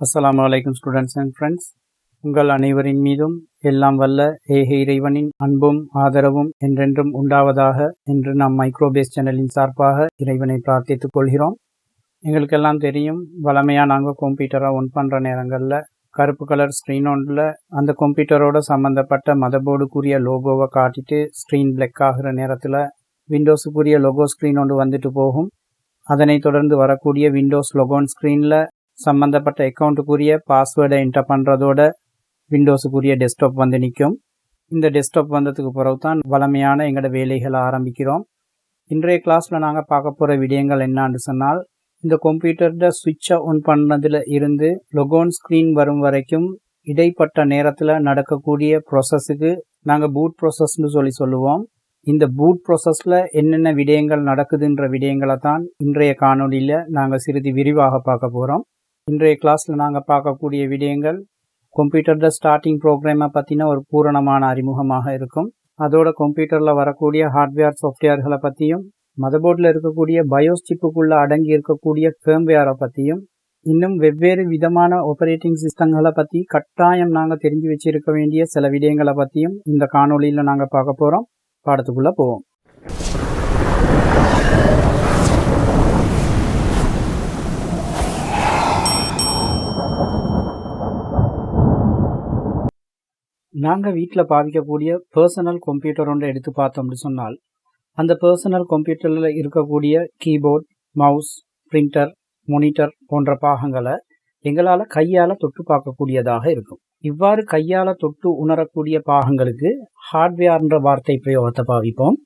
அஸ்லாம் அலைக்கும் students and friends உங்கள் அனைவரின் மீதும் எல்லாம் வல்ல ஏக இறைவனின் அன்பும் ஆதரவும் என்றென்றும் உண்டாவதாக என்று நாம் மைக்ரோபேஸ் சேனலின் சார்பாக இறைவனை பிரார்த்தித்துக் கொள்கிறோம். எங்களுக்கெல்லாம் தெரியும் வளமையாக நாங்கள் கம்ப்யூட்டரை ஒன் பண்ணுற நேரங்களில் கருப்பு கலர் ஸ்க்ரீன் ஒன்றில் அந்த கம்ப்யூட்டரோட சம்மந்தப்பட்ட மதபோர்டுக்குரிய லோகோவை காட்டிட்டு ஸ்க்ரீன் பிளக் ஆகிற நேரத்தில் விண்டோஸுக்குரிய லோகோ ஸ்க்ரீன் ஒன்று வந்துட்டு போகும். அதனைத் தொடர்ந்து வரக்கூடிய விண்டோஸ் லொகோன் ஸ்க்ரீனில் சம்மந்தப்பட்ட அக்கௌண்ட்டுக்குரிய பாஸ்வேர்டை என்டர் பண்ணுறதோட விண்டோஸுக்குரிய டெஸ்க்டாப் வந்து நிற்கும் இந்த டெஸ்க்டாப் வந்ததுக்கு பிறகு தான் வளமையான எங்களோட வேலைகளை ஆரம்பிக்கிறோம். இன்றைய கிளாஸில் நாங்கள் பார்க்க போகிற விடயங்கள் என்னான்னு சொன்னால் இந்த கம்ப்யூட்டரோட சுவிட்சை ஆன் பண்ணதில் இருந்து லொகோன் ஸ்க்ரீன் வரும் வரைக்கும் இடைப்பட்ட நேரத்தில் நடக்கக்கூடிய ப்ராசஸுக்கு நாங்கள் பூட் ப்ராசஸ்னு சொல்லி சொல்லுவோம். இந்த பூட் ப்ராசஸில் என்னென்ன விடயங்கள் நடக்குதுன்ற விடயங்களை தான் இன்றைய காணொலியில் நாங்கள் சிறிது விரிவாக பார்க்க போகிறோம் இன்றைய கிளாஸில் நாங்கள் பார்க்கக்கூடிய விடயங்கள் கம்ப்யூட்டரோட ஸ்டார்டிங் ப்ரோக்ராமை பற்றின ஒரு பூரணமான அறிமுகமாக இருக்கும். அதோட கம்ப்யூட்டரில் வரக்கூடிய ஹார்ட்வேர் சாஃப்ட்வேர்களை பற்றியும் மதபோர்டில் இருக்கக்கூடிய பயோஸ் சிப்புக்குள்ளே அடங்கி இருக்கக்கூடிய ஃபேம்வேரை பற்றியும் இன்னும் வெவ்வேறு விதமான ஆப்ரேட்டிங் சிஸ்டங்களை பற்றி கட்டாயம் நாங்கள் தெரிஞ்சு வச்சிருக்க வேண்டிய சில விடயங்களை பற்றியும் இந்த காணொலியில் நாங்கள் பார்க்க போகிறோம் பாடத்துக்குள்ளே போவோம். நாங்கள் வீட்டில் பாவிக்கக்கூடிய பர்சனல் கம்ப்யூட்டர் ஒன்று எடுத்து பார்த்தோம்னு சொன்னால் அந்த பர்சனல் கம்ப்யூட்டரில் இருக்கக்கூடிய கீபோர்ட் மவுஸ் பிரிண்டர் மொனிட்டர் போன்ற பாகங்களை எங்களால் கையால் தொட்டு பார்க்கக்கூடியதாக இருக்கும். இவ்வாறு கையால் தொட்டு உணரக்கூடிய பாகங்களுக்கு ஹார்ட்வேர்ன்ற வார்த்தை பிரயோகத்தை பாவிப்போம்.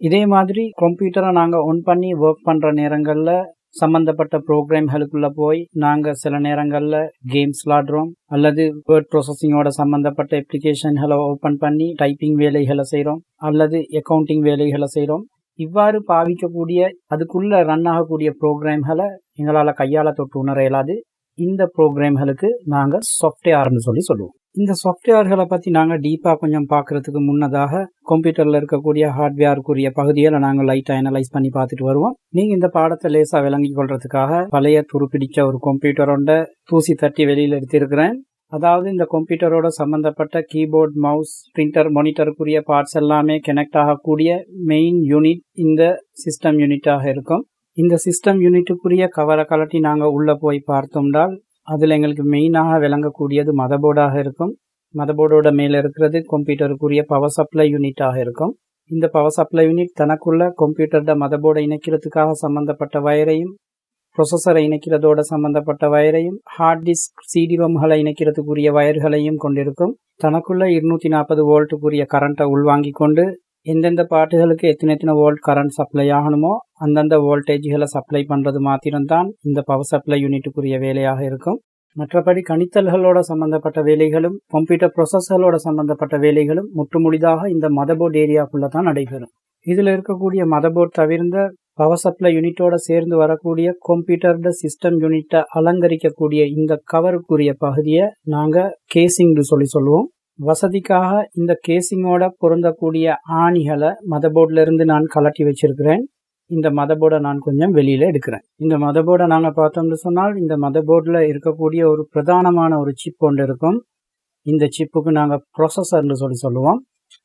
இதே மாதிரி கம்ப்யூட்டரை நாங்கள் ஒன் பண்ணி ஒர்க் பண்ணுற நேரங்களில் சம்மந்தப்பட்ட ப்ரோக்ராம்களுக்குள்ளே போய் நாங்கள் சில நேரங்களில் கேம்ஸ் விளாடுறோம். அல்லது வேர்ட் ப்ராசஸிங்கோட சம்மந்தப்பட்ட அப்ளிகேஷன்களை ஓப்பன் பண்ணி டைப்பிங் வேலைகளை செய்கிறோம் அல்லது அக்கௌண்டிங் வேலைகளை செய்கிறோம் இவ்வாறு பாவிக்கக்கூடிய அதுக்குள்ளே ரன் ஆகக்கூடிய ப்ரோக்ராம்களை எங்களால் கையால் தொட்டு உணர இயலாது. இந்த ப்ரோக்ராம்களுக்கு நாங்கள் சாஃப்ட்வேர்னு சொல்லி சொல்லுவோம். இந்த சாஃப்ட்வேர்களை பற்றி நாங்கள் டீப்பாக கொஞ்சம் பார்க்குறதுக்கு முன்னதாக கம்ப்யூட்டரில் இருக்கக்கூடிய ஹார்ட்வேருக்குரிய பகுதிகளை நாங்கள் லைட்டாக அனலைஸ் பண்ணி பார்த்துட்டு வருவோம். நீங்கள் இந்த பாடத்தை லேசாக விளங்கி கொள்றதுக்காக பழைய துருப்பிடிச்ச ஒரு கம்ப்யூட்டரோட தூசி தட்டி வெளியில் எடுத்திருக்கிறேன். அதாவது இந்த கம்ப்யூட்டரோட சம்மந்தப்பட்ட கீபோர்ட் மவுஸ் பிரிண்டர் மானிட்டருக்குரிய பார்ட்ஸ் எல்லாமே கனெக்ட் ஆகக்கூடிய மெயின் யூனிட் இந்த சிஸ்டம் யூனிட்டாக இருக்கும். இந்த சிஸ்டம் யூனிட்டுக்குரிய கவரை கலட்டி நாங்கள் உள்ளே போய் பார்த்தோம்னால் அதில் எங்களுக்கு மெயினாக விளங்கக்கூடியது மதபோர்டாக இருக்கும். மதபோர்டோட மேலே இருக்கிறது கம்ப்யூட்டருக்குரிய பவர் சப்ளை யூனிட்டாக இருக்கும். இந்த பவர் சப்ளை யூனிட் தனக்குள்ள கம்ப்யூட்டர்ட மதபோர்டை இணைக்கிறதுக்காக சம்பந்தப்பட்ட வயரையும் ப்ரொசஸரை இணைக்கிறதோட சம்பந்தப்பட்ட வயரையும் ஹார்ட் டிஸ்க் சிடிரோம்களை இணைக்கிறதுக்குரிய வயர்களையும் கொண்டிருக்கும். தனக்குள்ள இருநூத்தி நாற்பது வோல்ட்டுக்குரிய கரண்ட்டை உள்வாங்கி கொண்டு எந்தெந்த பாட்டுகளுக்கு எத்தனை எத்தனை வோல்ட் கரண்ட் சப்ளை ஆகணுமோ அந்தந்த வோல்டேஜ்களை சப்ளை பண்ணுறது மாத்திரம்தான் இந்த பவர் சப்ளை யூனிட்டுக்குரிய வேலையாக இருக்கும். மற்றபடி கணித்தல்களோட சம்பந்தப்பட்ட வேலைகளும் கம்ப்யூட்டர் ப்ரொசஸர்களோட சம்பந்தப்பட்ட வேலைகளும் முற்றுமுடிதாக இந்த மதபோர்ட் ஏரியாக்குள்ளே தான் நடைபெறும். இதில் இருக்கக்கூடிய மதபோர்ட் தவிர்ந்த பவர் சப்ளை யூனிட்டோட சேர்ந்து வரக்கூடிய கம்ப்யூட்டர்ட சிஸ்டம் யூனிட்டை அலங்கரிக்கக்கூடிய இந்த கவருக்குரிய பகுதியை நாங்கள் கேசிங்னு சொல்லி சொல்லுவோம். வசதிக்காக இந்த கேசிங்கோட பொருந்தக்கூடிய ஆணிகளை மதபோர்டிலிருந்து நான் கலட்டி வச்சிருக்கிறேன். இந்த மதபோர்டை நான் கொஞ்சம் வெளியில் எடுக்கிறேன். இந்த மதபோர்டை நாங்கள் பார்த்தோம்னு சொன்னால் இந்த மதபோர்டில் இருக்கக்கூடிய ஒரு பிரதானமான ஒரு சிப் ஒன்று இருக்கும். இந்த சிப்புக்கு நாங்கள் ப்ரொசஸர்னு சொல்லி சொல்லுவோம்.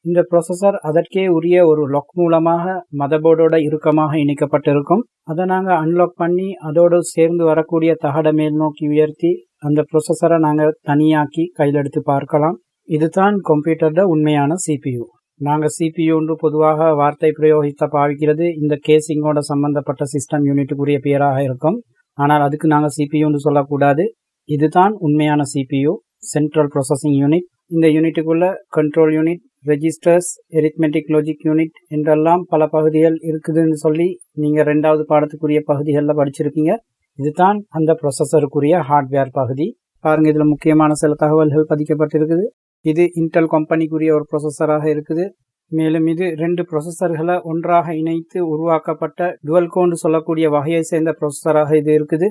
இந்த ப்ரொசஸர் அதற்கே உரிய ஒரு லொக் மூலமாக மதபோர்டோட இறுக்கமாக இணைக்கப்பட்டிருக்கும். அதை நாங்கள் அன்லாக் பண்ணி அதோடு சேர்ந்து வரக்கூடிய தகட மேல் நோக்கி உயர்த்தி அந்த ப்ரொசஸரை நாங்கள் தனியாக்கி கையில் எடுத்து பார்க்கலாம். இதுதான் கம்ப்யூட்டரோட உண்மையான சிபியு நாங்கள் சிபியுன்று பொதுவாக வார்த்தை பிரயோகித்த பாவிக்கிறது இந்த கேசிங்கோட சம்பந்தப்பட்ட சிஸ்டம் யூனிட்டுக்குரிய பெயராக இருக்கும். ஆனால் அதுக்கு நாங்கள் சிபியுன்னு சொல்லக்கூடாது. இதுதான் உண்மையான சிபியு சென்ட்ரல் ப்ராசஸிங் யூனிட் இந்த யூனிட்டுக்குள்ள control unit registers arithmetic logic unit என்றெல்லாம் பல பகுதிகள் இருக்குதுன்னு சொல்லி நீங்கள் ரெண்டாவது பாடத்துக்குரிய பகுதிகளில் படிச்சிருக்கீங்க. இதுதான் அந்த ப்ரொசஸருக்குரிய ஹார்ட்வேர் பகுதி. பாருங்கள் இதில் முக்கியமான சில தகவல்கள் பதிக்கப்பட்டிருக்குது. இது இன்டெல் கம்பெனிக்குரிய ஒரு ப்ரொசஸராக இருக்குது. மேலும் இது ரெண்டு ப்ரொசஸர்களை ஒன்றாக இணைத்து உருவாக்கப்பட்ட டுவல் கோண்டு சொல்லக்கூடிய வகையை சேர்ந்த ப்ரொசஸராக இது இருக்குது.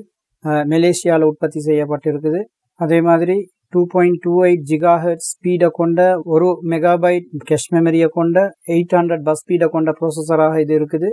மலேசியாவில் உற்பத்தி செய்யப்பட்டிருக்குது. அதே மாதிரி two point two eight gigahertz ஸ்பீடை கொண்ட ஒரு மெகாபைட் கேஷ் மெமரியை கொண்ட எயிட் ஹண்ட்ரட் பஸ் ஸ்பீடை கொண்ட ப்ரொசஸராக இது இருக்குது.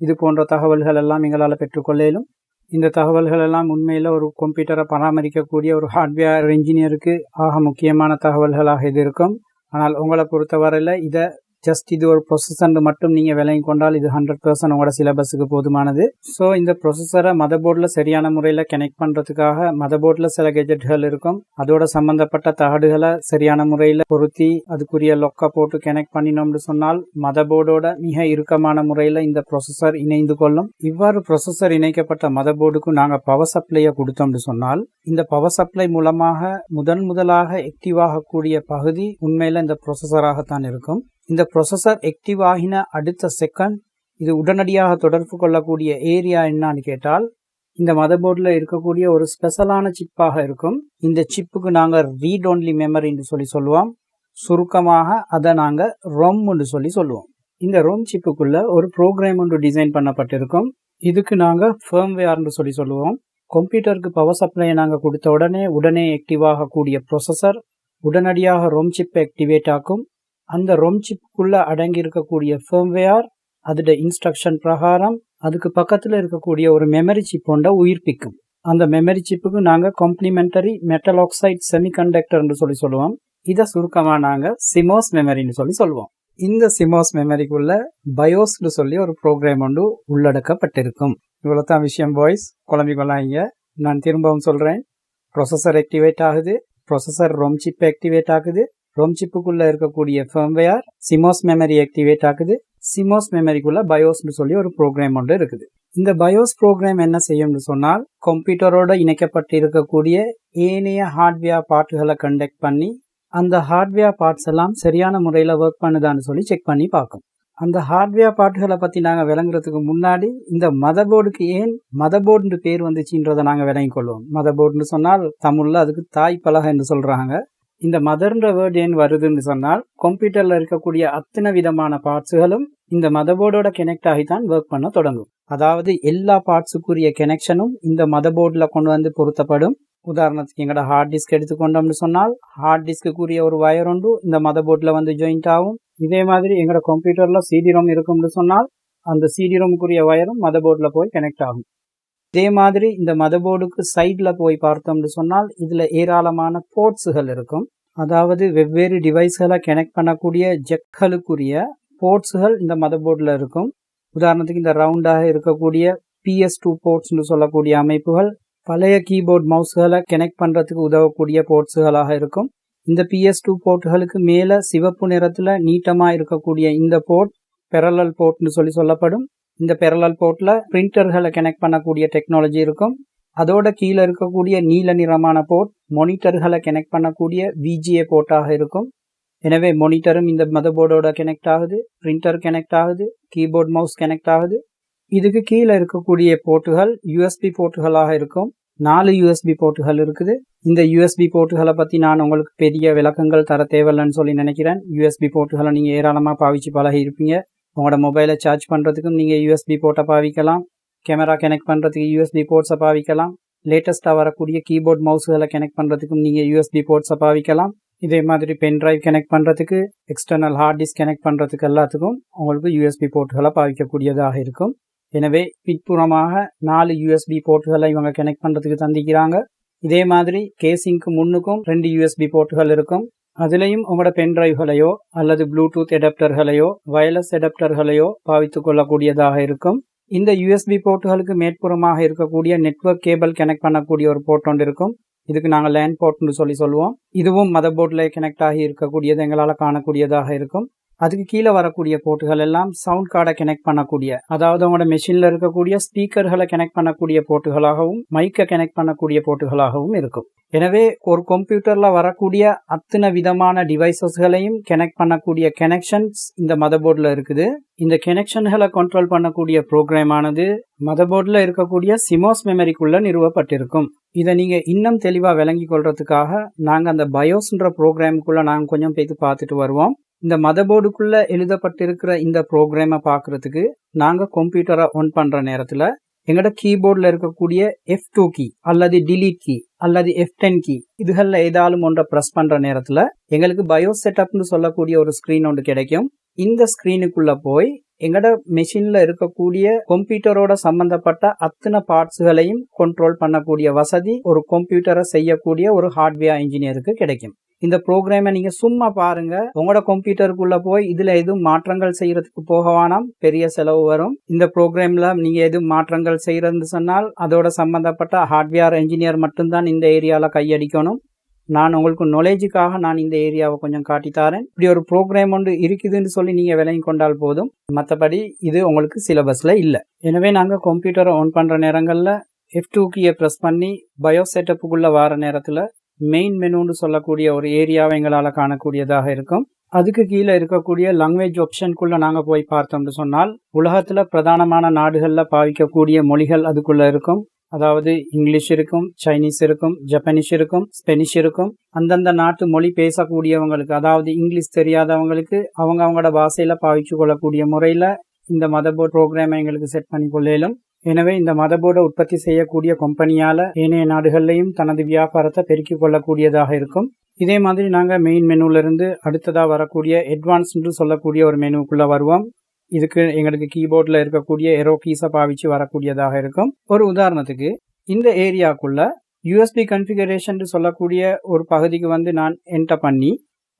இது போன்ற தகவல்கள் எல்லாம் எங்களால் பெற்றுக்கொள்ளலும் இந்த தகவல்கள் எல்லாம் உண்மையில் ஒரு கம்ப்யூட்டரை பராமரிக்கக்கூடிய ஒரு ஹார்ட்வேர் இன்ஜினியருக்கு ஆக முக்கியமான தகவல்களாக இது இருக்கும். ஆனால் உங்களை பொறுத்தவரையில் இதை ஜஸ்ட் இது ஒரு ப்ரொசஸர் மட்டும் நீங்கள் விளங்கி கொண்டால் இது ஹண்ட்ரட் பர்சன்ட் உங்களோட சிலபஸுக்கு போதுமானது. ஸோ இந்த ப்ரொசஸரை மத போர்டில் சரியான முறையில் கனெக்ட் பண்ணுறதுக்காக மத போர்டில் சில கெஜெட்கள் இருக்கும். அதோட சம்பந்தப்பட்ட தகடுகளை சரியான முறையில் பொருத்தி அதுக்குரிய லொக்கை போட்டு கனெக்ட் பண்ணினோம்னு சொன்னால் மத போர்டோட மிக இறுக்கமான முறையில் இந்த ப்ரொசஸர் இணைந்து கொள்ளும். இவ்வாறு ப்ரொசஸர் இணைக்கப்பட்ட மத போர்டுக்கு நாங்கள் பவர் சப்ளையை கொடுத்தோம்னு சொன்னால் இந்த பவர் சப்ளை மூலமாக முதன் முதலாக ஆகக்கூடிய பகுதி உண்மையில் இந்த ப்ரொசஸராகத்தான் இருக்கும். இந்த ப்ரொசஸர் ஆக்டிவ் ஆகின அடுத்த செகண்ட் இது உடனடியாக தொடர்பு கொள்ளக்கூடிய ஏரியா என்னான்னு கேட்டால் இந்த மதர்போர்டில் இருக்கக்கூடிய ஒரு ஸ்பெஷலான சிப்பாக இருக்கும். இந்த சிப்புக்கு நாங்கள் ரீட் ஒன்லி மெமரின்னு சொல்லி சொல்லுவோம். சுருக்கமாக அதை நாங்கள் ரொம்னு சொல்லி சொல்லுவோம். இந்த ரோம் சிப்புக்குள்ள ஒரு ப்ரோக்ராம் ஒன்று டிசைன் பண்ணப்பட்டிருக்கும். இதுக்கு நாங்கள் ஃபேர்ம்வேர்னு சொல்லி சொல்லுவோம். கம்ப்யூட்டருக்கு பவர் சப்ளையை நாங்கள் கொடுத்த உடனே உடனே ஆக்டிவ் ஆகக்கூடிய ப்ரொசஸர் உடனடியாக ரோம் சிப்பை ஆக்டிவேட் ஆக்கும். அந்த ரொம் சிப்புக்குள்ள அடங்கி இருக்கக்கூடிய ஃபேம்வேர் அதோட இன்ஸ்ட்ரக்ஷன் பிரகாரம் அதுக்கு பக்கத்தில் இருக்கக்கூடிய ஒரு மெமரி சிப் ஒன்றை உயிர்ப்பிக்கும். அந்த மெமரி சிப்புக்கு நாங்கள் காம்ப்ளிமெண்டரி மெட்டல் ஆக்சைட் செமிகண்டக்டர்னு சொல்லி சொல்லுவோம். இதை சுருக்கமாக நாங்கள் சிமோஸ் மெமரின்னு சொல்லி சொல்லுவோம். இந்த சிமோஸ் மெமரிக்குள்ள பயோஸ்னு சொல்லி ஒரு ப்ரோக்ராம் ஒன்று உள்ளடக்கப்பட்டிருக்கும். இவ்வளோ தான் விஷயம் பாய்ஸ் குழம்பி கொள்ளாங்க நான் திரும்பவும் சொல்கிறேன் ப்ரொசஸர் ஆக்டிவேட் ஆகுது. ப்ரொசஸர் ரொம் சிப் ஆக்டிவேட் ஆகுது. ரோம் சிப்புக்குள்ள இருக்கக்கூடிய ஃபர்ம்வேர் சிமோஸ் மெமரி ஆக்டிவேட் ஆகுது. சிமோஸ் மெமரிக்குள்ள பயோஸ்னு சொல்லி ஒரு ப்ரோக்ராம் ஒன்று இருக்குது. இந்த பயோஸ் ப்ரோக்ராம் என்ன செய்யும்னு சொன்னால் கம்ப்யூட்டரோட இணைக்கப்பட்டு இருக்கக்கூடிய ஏனைய ஹார்ட்வேர் பார்ட்டுகளை கண்டக்ட் பண்ணி அந்த ஹார்ட்வேர் பார்ட்ஸ் எல்லாம் சரியான முறையில் ஒர்க் பண்ணுதான்னு சொல்லி செக் பண்ணி பார்க்கும். அந்த ஹார்ட்வேர் பார்ட்டுகளை பற்றி நாங்கள் விளங்குறதுக்கு முன்னாடி இந்த மதபோர்டுக்கு போர்டுக்கு ஏன் மதர் பேர் வந்துச்சுன்றதை நாங்கள் விளங்கிக் கொள்வோம். மதபோர்டுன்னு போர்டுன்னு சொன்னால் தமிழில் அதுக்கு தாய் பலகை என்று சொல்கிறாங்க இந்த மதர்ன்ற வேர்டு ஏன் வருதுன்னு சொன்னால் கம்ப்யூட்டர்ல இருக்கக்கூடிய அத்தனை விதமான பார்ட்ஸுகளும் இந்த மதபோர்டோட கனெக்ட் ஆகி தான் ஒர்க் பண்ண தொடங்கும். அதாவது எல்லா பார்ட்ஸுக்குரிய கனெக்ஷனும் இந்த மதபோர்டில் கொண்டு வந்து பொருத்தப்படும். உதாரணத்துக்கு எங்களோட ஹார்ட் டிஸ்க் எடுத்துக்கொண்டோம்னு சொன்னால் ஹார்ட் டிஸ்க்குரிய ஒரு வயர் ஒன்று இந்த மதபோர்டில் வந்து ஜாயிண்ட் ஆகும். இதே மாதிரி எங்களோட கம்ப்யூட்டரில் சிடி ரோம் இருக்கும்னு சொன்னால் அந்த சிடி ரோமுக்குரிய வயரும் மதபோர்டில் போய் கனெக்ட் ஆகும். இதே மாதிரி இந்த மதபோர்டுக்கு சைடில் போய் பார்த்தோம்னு சொன்னால் இதில் ஏராளமான போர்ட்ஸுகள் இருக்கும். அதாவது வெவ்வேறு டிவைஸ்களை கனெக்ட் பண்ணக்கூடிய ஜெக்களுக்குரிய போர்ட்ஸுகள் இந்த மதபோர்டில் இருக்கும். உதாரணத்துக்கு இந்த ரவுண்டாக இருக்கக்கூடிய பிஎஸ் டூ போர்ட்ஸ்னு சொல்லக்கூடிய அமைப்புகள் பழைய கீபோர்ட் மவுஸ்களை கனெக்ட் பண்ணுறதுக்கு உதவக்கூடிய போர்ட்ஸுகளாக இருக்கும். இந்த பிஎஸ் டூ போர்ட்டுகளுக்கு மேலே சிவப்பு நிறத்தில் நீட்டமாக இருக்கக்கூடிய இந்த போர்ட் பெரலல் போர்ட்னு சொல்லி சொல்லப்படும். இந்த பெரலல் போர்ட்டில் பிரிண்டர்களை கனெக்ட் பண்ணக்கூடிய டெக்னாலஜி இருக்கும். அதோட கீழே இருக்கக்கூடிய நீல நிறமான போர்ட் மொனிட்டர்களை கனெக்ட் பண்ணக்கூடிய விஜிஏ போர்ட்டாக இருக்கும். எனவே மொனிட்டரும் இந்த மதபோர்டோட கனெக்ட் ஆகுது பிரிண்டர் கனெக்ட் ஆகுது கீபோர்ட் மவுஸ் கனெக்ட் ஆகுது. இதுக்கு கீழே இருக்கக்கூடிய போர்ட்டுகள் யூஎஸ்பி போர்ட்டுகளாக இருக்கும். நாலு யூஎஸ்பி போர்ட்டுகள் இருக்குது. இந்த யூஎஸ்பி போர்ட்டுகளை பற்றி நான் உங்களுக்கு பெரிய விளக்கங்கள் தர தேவையில்லைன்னு சொல்லி நினைக்கிறேன். யூஎஸ்பி போர்ட்டுகளை நீங்கள் ஏராளமாக பாவிச்சு பழகி இருப்பீங்க. உங்களோட மொபைலை சார்ஜ் பண்ணுறதுக்கும் நீங்கள் யூஎஸ்பி போர்ட்டை பாவிக்கலாம். கேமரா கனெக்ட் பண்ணுறதுக்கு யூஎஸ்பி போர்ட்ஸை பாவிக்கலாம். லேட்டஸ்ட்டாக வரக்கூடிய கீபோர்ட் மவுஸ்களை கனெக்ட் பண்ணுறதுக்கும் நீங்கள் யூஎஸ்பி போர்ட்ஸை பாவிக்கலாம். இதே மாதிரி பென் டிரைவ் கனெக்ட் பண்ணுறதுக்கு எக்ஸ்டர்னல் ஹார்ட் டிஸ்க் கனெக்ட் பண்ணுறதுக்கு எல்லாத்துக்கும் உங்களுக்கு யூஎஸ்பி போர்ட்டுகளை பாவிக்கக்கூடியதாக இருக்கும். எனவே பின்புறமாக நாலு யூஎஸ்பி போர்ட்டுகளை இவங்க கனெக்ட் பண்ணுறதுக்கு தந்திக்கிறாங்க இதே மாதிரி கேசிங்க்கு முன்னுக்கும் ரெண்டு யூஎஸ்பி போர்ட்டுகள் இருக்கும். அதுலேயும் உங்களோட பென் டிரைவ்களையோ அல்லது ப்ளூடூத் அடாப்டர்களையோ வயர்லெஸ் அடாப்டர்களையோ பாவித்து கொள்ளக்கூடியதாக இருக்கும். இந்த யூஎஸ்பி போர்ட்டுகளுக்கு மேற்புறமாக இருக்கக்கூடிய நெட்ஒர்க் கேபிள் கனெக்ட் பண்ணக்கூடிய ஒரு போர்ட் ஒன்று இருக்கும். இதுக்கு நாங்கள் லேண்ட் போர்ட்னு சொல்லி சொல்லுவோம். இதுவும் மதர் போர்டில் கனெக்ட் ஆகி இருக்கக்கூடியது எங்களால் காணக்கூடியதாக இருக்கும். அதுக்கு கீழே வரக்கூடிய போர்ட்டுகள் எல்லாம் சவுண்ட் கார்டை கனெக்ட் பண்ணக்கூடிய அதாவது அவங்களோட மெஷினில் இருக்கக்கூடிய ஸ்பீக்கர்களை கனெக்ட் பண்ணக்கூடிய போர்ட்டுகளாகவும் மைக்கை கனெக்ட் பண்ணக்கூடிய போர்ட்டுகளாகவும் இருக்கும். எனவே ஒரு கம்ப்யூட்டரில் வரக்கூடிய அத்தனை விதமான டிவைசஸ்களையும் கனெக்ட் பண்ணக்கூடிய கனெக்ஷன்ஸ் இந்த மதபோர்டில் இருக்குது. இந்த கனெக்ஷன்களை கண்ட்ரோல் பண்ணக்கூடிய ப்ரோக்ராம் ஆனது மதபோர்டில் இருக்கக்கூடிய சிமோஸ் மெமரிக்குள்ள நிறுவப்பட்டிருக்கும். இதை நீங்கள் இன்னும் தெளிவாக விளங்கி கொள்றதுக்காக நாங்கள் அந்த பயோஸ்ன்ற ப்ரோக்ராமுக்குள்ளே நாங்கள் கொஞ்சம் போய்த்து பார்த்துட்டு வருவோம். இந்த மதபோர்டுக்குள்ள எழுதப்பட்டிருக்கிற இந்த ப்ரோக்ராமை பார்க்கறதுக்கு நாங்கள் கம்ப்யூட்டரை ஒன் பண்ணுற நேரத்தில் எங்களோட கீபோர்டில் இருக்கக்கூடிய எஃப் டூ கீ அல்லது டிலீட் கீ அல்லது எஃப் டென் கீ இதுகளில் ஏதாலும் ஒன்றை ப்ரெஸ் பண்ணுற நேரத்தில் எங்களுக்கு பயோ செட்டப்னு சொல்லக்கூடிய ஒரு ஸ்க்ரீன் ஒன்று கிடைக்கும். இந்த ஸ்க்ரீனுக்குள்ளே போய் எங்களோட மெஷினில் இருக்கக்கூடிய கம்ப்யூட்டரோட சம்பந்தப்பட்ட அத்தனை பார்ட்ஸ்களையும் கண்ட்ரோல் பண்ணக்கூடிய வசதி ஒரு கம்ப்யூட்டரை செய்யக்கூடிய ஒரு ஹார்ட்வேர் இன்ஜினியருக்கு கிடைக்கும். இந்த ப்ரோக்ராமை நீங்க சும்மா பாருங்க. உங்களோட கம்ப்யூட்டருக்குள்ள போய் இதுல எதுவும் மாற்றங்கள் செய்யறதுக்கு போக வேணாம். பெரிய செலவு வரும். இந்த ப்ரோக்ராம்ல நீங்க எதுவும் மாற்றங்கள் செய்யறதுன்னு சொன்னால் அதோட சம்பந்தப்பட்ட ஹார்ட்வேர் இன்ஜினியர் மட்டும்தான் இந்த ஏரியால கையடிக்கணும். நான் உங்களுக்கு நாலேஜுக்காக நான் இந்த ஏரியாவை கொஞ்சம் காட்டித்தாரேன் இப்படி ஒரு ப்ரோக்ராம் ஒன்று இருக்குதுன்னு சொல்லி நீங்கள் விலங்கி கொண்டால் போதும். மற்றபடி இது உங்களுக்கு சிலபஸில் இல்லை. எனவே நாங்கள் கம்ப்யூட்டரை ஆன் பண்ணுற நேரங்களில் எஃப் டூ கீயை ப்ரெஸ் பண்ணி பயோ செட்டப்புக்குள்ளே வர நேரத்தில் மெயின் மெனுன்னு சொல்லக்கூடிய ஒரு ஏரியாவை எங்களால் காணக்கூடியதாக இருக்கும். அதுக்கு கீழே இருக்கக்கூடிய லாங்குவேஜ் ஆப்ஷனுக்குள்ள நாங்கள் போய் பார்த்தோம்னு சொன்னால் உலகத்தில் பிரதானமான நாடுகளில் பாவிக்கக்கூடிய மொழிகள் அதுக்குள்ள இருக்கும். அதாவது இங்கிலீஷ் இருக்கும் சைனீஸ் இருக்கும் ஜப்பானீஸ் இருக்கும் ஸ்பெனிஷ் இருக்கும். அந்தந்த நாட்டு மொழி பேசக்கூடியவங்களுக்கு அதாவது இங்கிலீஷ் தெரியாதவங்களுக்கு அவங்க அவங்களோட பாஷையில் பாவிச்சு கொள்ளக்கூடிய முறையில் இந்த மதபோர்ட் ப்ரோக்ராமை எங்களுக்கு செட் பண்ணி கொள்ளையிலும் எனவே இந்த மதபோர்டை உற்பத்தி செய்யக்கூடிய கம்பெனியால ஏனைய நாடுகள்லையும் தனது வியாபாரத்தை பெருக்கிக் கொள்ளக்கூடியதாக இருக்கும். இதே மாதிரி நாங்கள் மெயின் மெனுல இருந்து அடுத்ததாக வரக்கூடிய அட்வான்ஸ்ன்று சொல்லக்கூடிய ஒரு மெனுக்குள்ளே வருவோம். இதுக்கு எங்களுக்கு கீபோர்டில் இருக்கக்கூடிய எரோ கீஸை பாவிச்சு வரக்கூடியதாக இருக்கும். ஒரு உதாரணத்துக்கு இந்த ஏரியாக்குள்ள யூஎஸ்பி கன்ஃபிகரேஷன் சொல்லக்கூடிய ஒரு பகுதிக்கு வந்து நான் என்டர் பண்ணி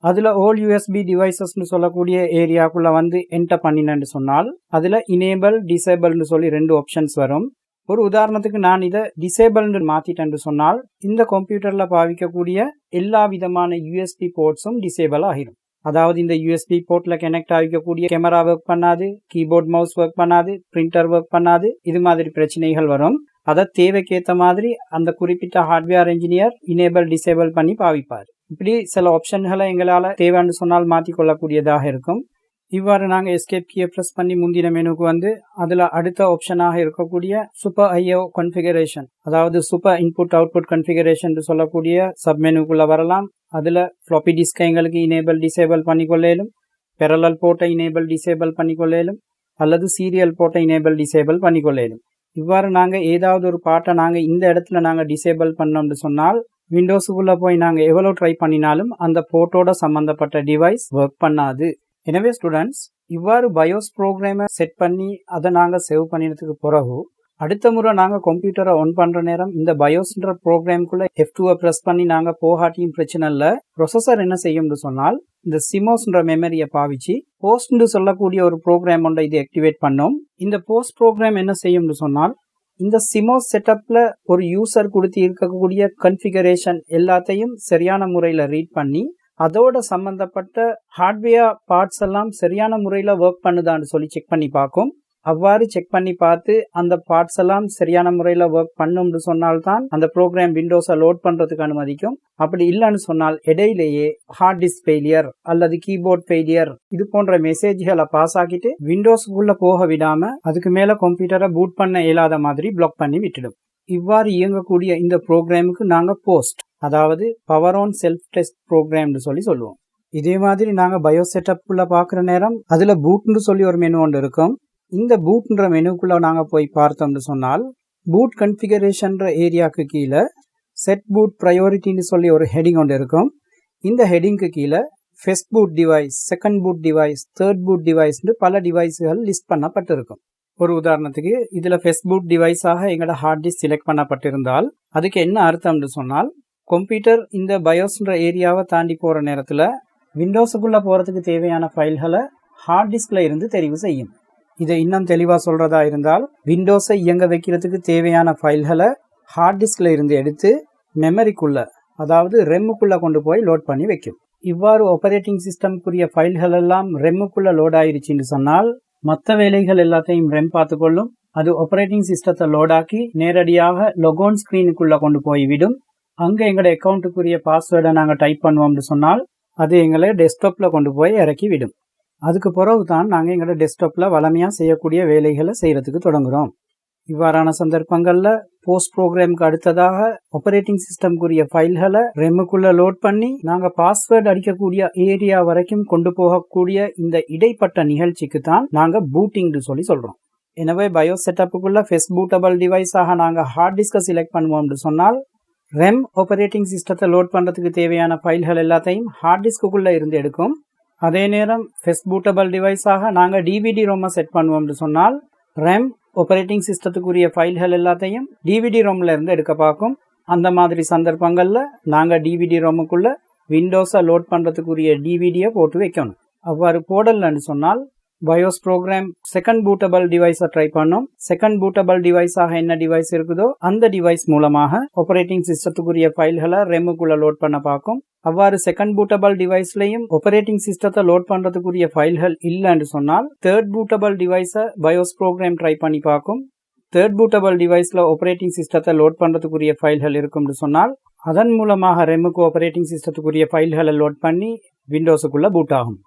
அதில் ஓல் யூஎஸ்பி டிவைசஸ்னு சொல்லக்கூடிய ஏரியாக்குள்ளே வந்து என்டர் பண்ணினேன்னு சொன்னால் அதில் இனேபிள் டிசேபிள்னு சொல்லி ரெண்டு ஆப்ஷன்ஸ் வரும். ஒரு உதாரணத்துக்கு நான் இதை டிசேபிள்னு மாற்றிட்டேன் சொன்னால் இந்த கம்ப்யூட்டரில் பாவிக்கக்கூடிய எல்லா விதமான யூஎஸ்பி போர்ட்ஸும் டிசேபிள் ஆகிடும் அதாவது இந்த யூஎஸ்பி போர்ட்டில் கனெக்ட் ஆகிக்கக்கூடிய கேமரா ஒர்க் பண்ணாது கீபோர்ட் மவுஸ் ஒர்க் பண்ணாது பிரிண்டர் ஒர்க் பண்ணாது இது மாதிரி பிரச்சனைகள் வரும். அதை தேவைக்கேற்ற மாதிரி அந்த குறிப்பிட்ட ஹார்ட்வேர் இன்ஜினியர் இனேபிள் டிசேபிள் பண்ணி பாவிப்பார். இப்படி சில ஆப்ஷன்களை எங்களால் தேவைன்னு சொன்னால் மாற்றி கொள்ளக்கூடியதாக இருக்கும். இவ்வாறு நாங்கள் எஸ்கேப் கீயை ப்ரெஸ் பண்ணி முந்தின மெனுக்கு வந்து அதில் அடுத்த ஆப்ஷனாக இருக்கக்கூடிய சூப்பர் ஐஓ கன்ஃபிகரேஷன் அதாவது சூப்பர் இன்புட் அவுட்புட் கன்ஃபிகரேஷன் சொல்லக்கூடிய சப் மெனுக்குள்ளே வரலாம். அதில் ஃப்ளாப்பி டிஸ்கை எங்களுக்கு இனேபிள் டிசேபிள் பண்ணிக்கொள்ளேலும் பெரலல் போட்டை இனேபிள் டிசேபிள் பண்ணிக்கொள்ளேலும் அல்லது சீரியல் போட்டை இனேபிள் டிசேபிள் பண்ணிக்கொள்ளேலும். இவ்வாறு நாங்கள் ஏதாவது ஒரு பாட்டை நாங்கள் இந்த இடத்துல நாங்கள் டிசேபிள் பண்ணோம்னு சொன்னால் விண்டோஸுக்குள்ளே போய் நாங்கள் எவ்வளோ ட்ரை பண்ணினாலும் அந்த போர்ட்டோட சம்மந்தப்பட்ட டிவைஸ் ஒர்க் பண்ணாது. எனவே ஸ்டூடெண்ட்ஸ் இவ்வாறு பயோஸ் ப்ரோக்ராமை செட் பண்ணி அதை நாங்கள் சேவ் பண்ணினதுக்கு பிறகு அடுத்த முறை நாங்கள் கம்ப்யூட்டரை ஒன் பண்ணுற நேரம் இந்த பயோஸ்ன்ற ப்ரோக்ராம்குள்ளே எஃப் டூவை ப்ரெஸ் பண்ணி நாங்கள் போகாட்டியும் பிரச்சனை இல்லை. ப்ரொசஸர் என்ன செய்யும்னு சொன்னால் இந்த சிமோஸ்ன்ற மெமரியை பாவிச்சு போஸ்ட்னு சொல்லக்கூடிய ஒரு ப்ரோக்ராம் ஒன்றை இது ஆக்டிவேட் பண்ணோம். இந்த போஸ்ட் ப்ரோக்ராம் என்ன செய்யும்னு சொன்னால் இந்த சிமோ செட்டப்ல ஒரு யூசர் கொடுத்து இருக்கக்கூடிய கன்ஃபிகரேஷன் எல்லாத்தையும் சரியான முறையில் ரீட் பண்ணி அதோட சம்பந்தப்பட்ட ஹார்ட்வேர் பார்ட்ஸ் எல்லாம் சரியான முறையில் ஒர்க் பண்ணுதான்னு சொல்லி செக் பண்ணி பார்க்கும். அவ்வாறு செக் பண்ணி பார்த்து அந்த பார்ட்ஸ் எல்லாம் சரியான முறையில் ஒர்க் பண்ணும்னு சொன்னால்தான் அந்த ப்ரோக்ராம் விண்டோஸை லோட் பண்ணுறதுக்கு அனுமதிக்கும். அப்படி இல்லைன்னு சொன்னால் இடையிலேயே ஹார்ட் டிஸ்க் ஃபெயிலியர் அல்லது கீபோர்ட் ஃபெயிலியர் இது போன்ற மெசேஜ்களை பாஸ் ஆக்கிட்டு விண்டோஸ்க்குள்ளே போக விடாமல் அதுக்கு மேலே கம்ப்யூட்டரை பூட் பண்ண இயலாத மாதிரி பிளாக் பண்ணி விட்டுடும். இவ்வாறு இயங்கக்கூடிய இந்த ப்ரோக்ராமுக்கு நாங்கள் போஸ்ட் அதாவது பவர் ஆன் செல்ஃப் டெஸ்ட் ப்ரோக்ராம்னு சொல்லி சொல்லுவோம். இதே மாதிரி நாங்கள் பயோ செட்டப்புக்குள்ள பார்க்குற நேரம் அதில் பூட்னு சொல்லி ஒரு மெனு ஒன்று இருக்கும். இந்த பூட்ன்ற மெனுக்குள்ளே நாங்கள் போய் பார்த்தோம்னு சொன்னால் பூட் கன்ஃபிகரேஷன்ற ஏரியாவுக்கு கீழே செட் பூட் ப்ரையாரிட்டின்னு சொல்லி ஒரு ஹெடிங் ஒன்று இருக்கும். இந்த ஹெடிங்க்கு கீழே first boot device second boot device third boot டிவைஸ்னு பல டிவைஸ்கள் லிஸ்ட் பண்ணப்பட்டிருக்கும். ஒரு உதாரணத்துக்கு இதில் ஃபெஸ்ட் பூட் டிவைஸாக எங்களோட ஹார்ட் டிஸ்க் செலக்ட் பண்ணப்பட்டிருந்தால் அதுக்கு என்ன அர்த்தம்னு சொன்னால் கம்ப்யூட்டர் இந்த பயோஸ்ன்ற ஏரியாவை தாண்டி போகிற நேரத்தில் விண்டோஸுக்குள்ளே போகிறதுக்கு தேவையான ஃபைல்களை ஹார்ட் டிஸ்கில் இருந்து தெரிவு செய்யும். இதை இன்னும் தெளிவாக சொல்கிறதா இருந்தால் விண்டோஸை இயங்க வைக்கிறதுக்கு தேவையான ஃபைல்களை ஹார்ட் டிஸ்கில் இருந்து எடுத்து மெமரிக்குள்ளே அதாவது ரெம்முக்குள்ளே கொண்டு போய் லோட் பண்ணி வைக்கும். இவ்வாறு ஆப்பரேட்டிங் சிஸ்டம்க்குரிய ஃபைல்கள் எல்லாம் ரெம்முக்குள்ளே லோட் ஆயிருச்சுன்னு சொன்னால் மற்ற வேலைகள் எல்லாத்தையும் ரெம் பார்த்துக்கொள்ளும். அது ஆப்ரேட்டிங் சிஸ்டத்தை லோடாக்கி நேரடியாக லொகோன் ஸ்க்ரீனுக்குள்ளே கொண்டு போய் விடும் அங்கே எங்களோட அக்கௌண்ட்டுக்குரிய பாஸ்வேர்டை நாங்கள் டைப் பண்ணுவோம்னு சொன்னால் அது எங்களை டெஸ்க்டாப்பில் கொண்டு போய் இறக்கி விடும் அதுக்கு பிறகு தான் நாங்கள் எங்களோட டெஸ்க்டாப்பில் வளமையாக செய்யக்கூடிய வேலைகளை செய்கிறதுக்கு தொடங்குகிறோம் இவ்வாறான சந்தர்ப்பங்களில் போஸ்ட் ப்ரோக்ராமுக்கு அடுத்ததாக ஆப்ரேட்டிங் சிஸ்டம்க்குரிய ஃபைல்களை ரெம்முக்குள்ளே லோட் பண்ணி நாங்கள் பாஸ்வேர்டு அடிக்கக்கூடிய ஏரியா வரைக்கும் கொண்டு போகக்கூடிய இந்த இடைப்பட்ட நிகழ்ச்சிக்கு தான் நாங்கள் பூட்டிங்னு சொல்லி சொல்கிறோம் எனவே பயோ செட்டப்புக்குள்ள ஃபெஸ் பூட்டபிள் டிவைஸாக நாங்கள் ஹார்ட் டிஸ்கை செலக்ட் பண்ணுவோம்னு சொன்னால் ரெம் ஆப்ரேட்டிங் சிஸ்டத்தை லோட் பண்ணுறதுக்கு தேவையான ஃபைல்கள் எல்லாத்தையும் ஹார்ட் டிஸ்க்குள்ளே இருந்து எடுக்கும். அதே நேரம் ஃபெஸ்ட் பூட்டபிள் டிவைஸாக நாங்கள் டிவிடி ரோமை செட் பண்ணுவோம்னு சொன்னால் ரேம் ஆப்ரேட்டிங் சிஸ்டத்துக்குரிய ஃபைல்கள் எல்லாத்தையும் டிவிடி ரோமில் இருந்து எடுக்க பார்க்கும். அந்த மாதிரி சந்தர்ப்பங்களில் நாங்கள் டிவிடி ரோமுக்குள்ளே விண்டோஸை லோட் பண்ணுறதுக்குரிய டிவிடியை போட்டு வைக்கணும். அவ்வாறு போடலன்னு சொன்னால் பயோஸ் ப்ரோக்ராம் செகண்ட் பூட்டபிள் டிவைஸை ட்ரை பண்ணோம். செகண்ட் பூட்டபிள் டிவைஸாக என்ன டிவைஸ் இருக்குதோ அந்த டிவைஸ் மூலமாக ஆப்பரேட்டிங் சிஸ்டத்துக்குரிய ஃபைல்களை ரெமுக்குள்ள லோட் பண்ண பார்க்கும். அவ்வாறு செகண்ட் பூட்டபிள் டிவைஸ்லையும் ஆப்பரேட்டிங் சிஸ்டத்தை லோட் பண்ணுறதுக்குரிய ஃபைல்கள் இல்லைன்னு சொன்னால் தேர்ட் பூட்டபிள் டிவைஸை பயோஸ் ப்ரோக்ராம் ட்ரை பண்ணி பார்க்கும். தேர்ட் பூட்டபிள் டிவைஸில் ஆப்பரேட்டிங் சிஸ்டத்தை லோட் பண்ணுறதுக்குரிய ஃபைல்கள் இருக்கும்னு சொன்னால் அதன் மூலமாக ரெமுக்கு ஆப்பரேட்டிங் சிஸ்டத்துக்குரிய ஃபைல்களை லோட் பண்ணி விண்டோஸுக்குள்ளே பூட் ஆகும்.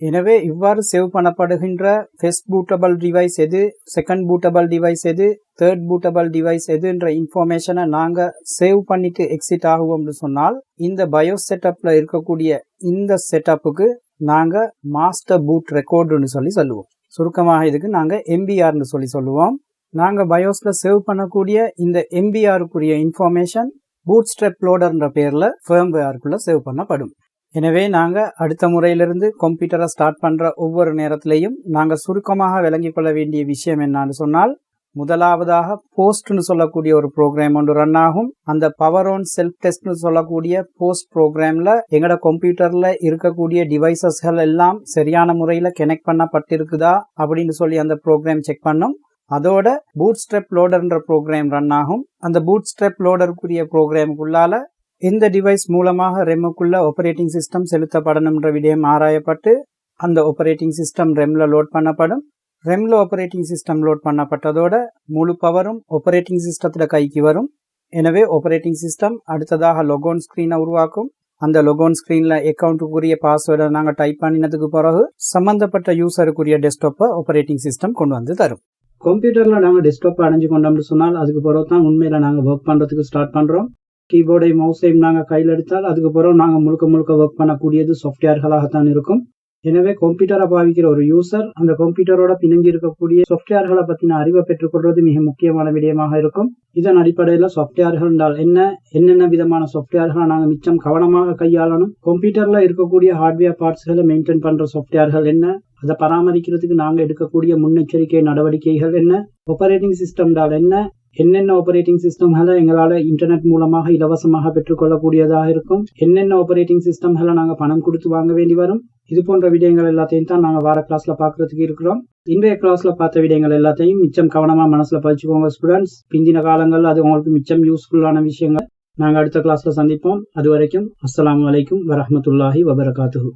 எனவே இவ்வாறு சேவ் பண்ணப்படுகின்ற ஃபெஸ்ட் பூட்டபிள் டிவைஸ் எது செகண்ட் பூட்டபிள் டிவைஸ் எது தேர்ட் பூட்டபிள் டிவைஸ் எதுன்ற இன்ஃபர்மேஷனை நாங்கள் சேவ் பண்ணிட்டு எக்ஸிட் ஆகுவோம்னு சொன்னால் இந்த பயோ செட்டப்பில் இருக்கக்கூடிய இந்த செட்டப்புக்கு நாங்கள் மாஸ்டர் பூட் ரெக்கார்டுன்னு சொல்லி சொல்லுவோம். சுருக்கமாக இதுக்கு நாங்கள் எம்பிஆர்னு சொல்லி சொல்லுவோம். நாங்கள் பயோஸில் சேவ் பண்ணக்கூடிய இந்த எம்பிஆருக்குரிய இன்ஃபர்மேஷன் பூட் ஸ்டெப் லோடர்ன்ற பேரில் ஃபேம்வேருக்குள்ளே சேவ் பண்ணப்படும். எனவே நாங்கள் அடுத்த முறையிலிருந்து கம்ப்யூட்டரை ஸ்டார்ட் பண்ணுற ஒவ்வொரு நேரத்திலையும் நாங்கள் சுருக்கமாக விளங்கிக் கொள்ள வேண்டிய விஷயம் என்னன்னு சொன்னால் முதலாவதாக போஸ்ட்னு சொல்லக்கூடிய ஒரு ப்ரோக்ராம் ஒன்று ரன் ஆகும். அந்த பவர் ஆன் செல்ஃப் டெஸ்ட்னு சொல்லக்கூடிய போஸ்ட் ப்ரோக்ராமில் எங்களோட கம்ப்யூட்டரில் இருக்கக்கூடிய டிவைசஸ்கள் எல்லாம் சரியான முறையில் கனெக்ட் பண்ணப்பட்டிருக்குதா அப்படின்னு சொல்லி அந்த ப்ரோக்ராம் செக் பண்ணும். அதோட பூட் ஸ்ட்ரெப் லோடர்ன்ற ப்ரோக்ராம் ரன் ஆகும். அந்த பூட் ஸ்ட்ரெப் லோடருக்குரிய ப்ரோக்ராமுக்குள்ளால இந்த டிவைஸ் மூலமாக ரெம்முக்குள்ள ஆப்ரேட்டிங் சிஸ்டம் செலுத்தப்படணுன்ற விடயம் ஆராயப்பட்டு அந்த ஆப்பரேட்டிங் சிஸ்டம் ரெம்ல லோட் பண்ணப்படும். ரெம்ல ஆப்ரேட்டிங் சிஸ்டம் லோட் பண்ணப்பட்டதோட முழு பவரும் ஆப்ரேட்டிங் சிஸ்டத்தில் கைக்கு வரும். எனவே ஆப்ரேட்டிங் சிஸ்டம் அடுத்ததாக லொகோன் ஸ்க்ரீனை உருவாக்கும். அந்த லொகோன் ஸ்க்ரீனில் அக்கௌண்ட்டுக்குரிய பாஸ்வேர்டை நாங்கள் டைப் பண்ணினதுக்கு பிறகு சம்பந்தப்பட்ட யூசருக்குரிய டெஸ்க்டாப்பை ஆப்ரேட்டிங் சிஸ்டம் கொண்டு வந்து தரும். கம்ப்யூட்டரில் நாங்கள் டெஸ்க்டாப்பை அடைஞ்சு கொண்டோம்னு சொன்னால் அதுக்கு பிறகு தான் உண்மையில் நாங்கள் ஒர்க் பண்ணுறதுக்கு ஸ்டார்ட் பண்ணுறோம் கீபோர்டை மவுஸையும் நாங்கள் கையில் எடுத்தால் அதுக்கு பிறகு நாங்கள் முழுக்க முழுக்க ஒர்க் பண்ணக்கூடியது சாஃப்ட்வேர்களாகத்தான் இருக்கும். எனவே கம்ப்யூட்டரை பாவிக்கிற ஒரு யூசர் அந்த கம்ப்யூட்டரோட பிணங்கி இருக்கக்கூடிய சாஃப்ட்வேர்களை பற்றின அறிவை பெற்றுக்கொள்வது மிக முக்கியமான விடயமாக இருக்கும். இதன் அடிப்படையில் சாஃப்ட்வேர்கள் என்றால் என்ன? என்னென்ன விதமான சாஃப்ட்வேர்களை நாங்கள் மிச்சம் கவனமாக கையாளணும்? கம்ப்யூட்டரில் இருக்கக்கூடிய ஹார்ட்வேர் பார்ட்ஸ்களை மெயின்டைன் பண்ணுற சாஃப்ட்வேர்கள் என்ன? அதை பராமரிக்கிறதுக்கு நாங்கள் எடுக்கக்கூடிய முன்னெச்சரிக்கை நடவடிக்கைகள் என்ன? ஆப்ரேட்டிங் சிஸ்டம்டால் என்ன? என்னென்ன ஆப்ரேட்டிங் சிஸ்டம்களை எங்களால் இன்டர்நெட் மூலமாக இலவசமாக பெற்றுக்கொள்ளக்கூடியதாக இருக்கும்? என்னென்ன ஆப்ரேட்டிங் சிஸ்டம்களை நாங்கள் பணம் கொடுத்து வாங்க வேண்டி வரும்? இது போன்ற விடயங்கள் எல்லாத்தையும் தான் நாங்கள் வார கிளாஸ்ல பார்க்கறதுக்கு இருக்கிறோம். இன்றைய கிளாஸ்ல பார்த்த விடயங்கள் எல்லாத்தையும் மிச்சம் கவனமாக மனசில் பதிச்சுக்கோங்க ஸ்டூடெண்ட்ஸ் பிந்தின காலங்கள் அது உங்களுக்கு மிச்சம் யூஸ்ஃபுல்லான விஷயங்கள். நாங்கள் அடுத்த கிளாஸ்ல சந்திப்போம். அது வரைக்கும் அஸ்லாம் வலைக்கும் வரமத்துல்லாஹி வபரகாத்து